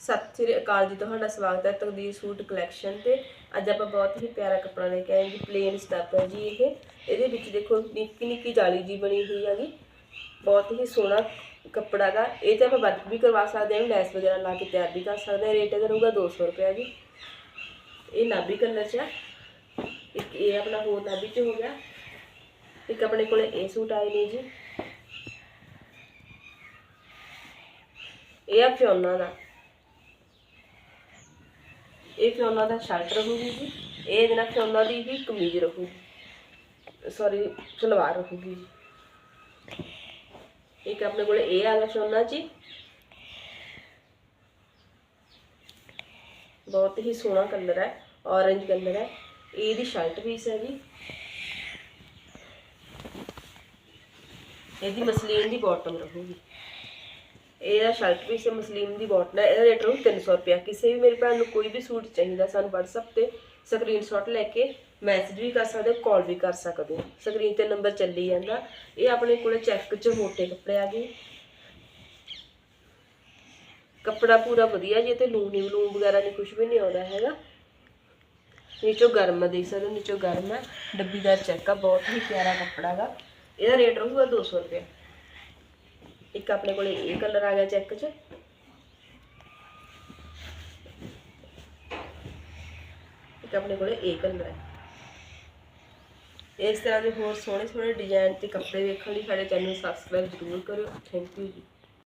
ਸਤਿ ਸ੍ਰੀ ਅਕਾਲ ਜੀ, ਤੁਹਾਡਾ ਸਵਾਗਤ ਹੈ ਤਕਦੀਰ ਸੂਟ ਕਲੈਕਸ਼ਨ ਤੇ। ਅੱਜ ਆਪਾਂ ਬਹੁਤ ਹੀ ਪਿਆਰਾ ਕੱਪੜਾ ਲੈ ਕੇ ਆਏ ਜੀ ਪਲੇਨ ਸਟੱਫ ਹੈ ਜੀ ਇਹ। ਇਹਦੇ ਵਿੱਚ ਦੇਖੋ, ਨਿੱਕੀ ਨਿੱਕੀ ਜਾਲੀ ਜੀ ਬਣੀ ਹੋਈ ਹੈਗੀ। ਬਹੁਤ ਹੀ ਸੋਹਣਾ ਕੱਪੜਾ ਦਾ ਇਹ ਤੇ ਆਪਾਂ ਵਰਕ ਵੀ ਕਰਵਾ ਸਕਦੇ ਹਾਂ, ਲੈਸ ਵਗੈਰਾ ਲਾ ਕੇ ਤਿਆਰ ਵੀ ਕਰ ਸਕਦੇ ਹਾਂ। ਰੇਟ ਇਹਦਾ ਰਹੂਗਾ 200 ਰੁਪਏ ਜੀ। ਇਹ ਨਾਭੀ ਕਲਰ 'ਚ ਹੈ ਇੱਕ ਇਹ ਆਪਣਾ ਹੋਰ ਨਾਭੀ 'ਚ ਹੋ ਗਿਆ। ਇੱਕ ਆਪਣੇ ਕੋਲੇ ਇਹ ਸੂਟ ਆਏ ਨੇ ਜੀ। ਇਹ ਆ ਫਿਓਨਾ ਦਾ। ਇਹ ਫਿਰ ਉਹਨਾਂ ਦਾ ਸ਼ਰਟ ਰਹੂਗੀ ਜੀ, ਇਹ ਇਹਦੇ ਨਾਲ ਫਿਰ ਉਹਨਾਂ ਦੀ ਵੀ ਕਮੀਜ਼ ਰਹੂਗੀ। ਸੌਰੀ ਸਲਵਾਰ ਰਹੂਗੀ। ਜੀ ਇੱਕ ਆਪਣੇ ਕੋਲ ਇਹ ਆ ਗਿਆ ਜੀ। ਬਹੁਤ ਹੀ ਸੋਹਣਾ ਕਲਰ ਹੈ ਔਰੰਜ ਕਲਰ ਹੈ। ਇਹਦੀ ਸ਼ਰਟ ਪੀਸ ਹੈ ਜੀ। ਇਹਦੀ ਮਸਲੀਨ ਦੀ ਬਾਟਮ ਰਹੂਗੀ। ਇਹਦਾ ਸ਼ਰਟ ਪੀਸ ਹੈ ਮਸਲੀਨ ਦੀ ਬੋਟਲ ਹੈ ਇਹਦਾ ਰੇਟ ਰਹੂ 300 ਰੁਪਿਆ ਕਿਸੇ ਵੀ ਮੇਰੀ ਭੈਣ ਨੂੰ ਕੋਈ ਵੀ ਸੂਟ ਚਾਹੀਦਾ ਸਾਨੂੰ WhatsApp ਤੇ ਸਕਰੀਨਸ਼ਾਟ ਲੈ ਕੇ ਮੈਸੇਜ ਵੀ ਕਰ ਸਕਦੇ ਹੋ ਕਾਲ ਵੀ ਕਰ ਸਕਦੇ ਹੋ ਸਕਰੀਨ ਤੇ ਨੰਬਰ ਚੱਲੀ ਜਾਂਦਾ। ਇਹ ਆਪਣੇ ਕੋਲੇ ਚੈੱਕ ਚ ਮੋਟੇ ਕੱਪੜੇ ਆ ਗਏ। ਕੱਪੜਾ ਪੂਰਾ ਵਧੀਆ ਜੀ ਤੇ ਲੂਣ ਨਹੀਂ ਲੂਣ ਵਗੈਰਾ ਨਹੀਂ ਕੁਝ ਵੀ ਨਹੀਂ ਆਉਂਦਾ ਹੈਗਾ। ਨੀਚੋਂ ਗਰਮ ਹੈ ਦੇਖ ਸਕਦੇ ਹੋ, ਨੀਚੋਂ ਗਰਮ ਹੈ ਡੱਬੀਦਾਰ ਚੈੱਕ ਆ, ਬਹੁਤ ਹੀ ਪਿਆਰਾ ਕੱਪੜਾ ਹੈਗਾ ਇਹਦਾ ਰੇਟ ਰਹੂਗਾ 200 ਰੁਪਏ ਇੱਕ ਆਪਣੇ ਕੋਲੇ ਇਹ ਕਲਰ ਆ ਗਿਆ ਚੈੱਕ 'ਚ। ਇੱਕ ਆਪਣੇ ਕੋਲੇ ਇਹ ਕਲਰ ਹੈ। ਇਸ ਤਰ੍ਹਾਂ ਦੇ ਹੋਰ ਸੋਹਣੇ ਸੋਹਣੇ ਡਿਜ਼ਾਈਨ ਤੇ ਕੱਪੜੇ ਵੇਖਣ ਲਈ ਸਾਡੇ ਚੈਨਲ ਨੂੰ ਸਬਸਕ੍ਰਾਈਬ ਜ਼ਰੂਰ ਕਰਿਓ। ਥੈਂਕ ਯੂ ਜੀ।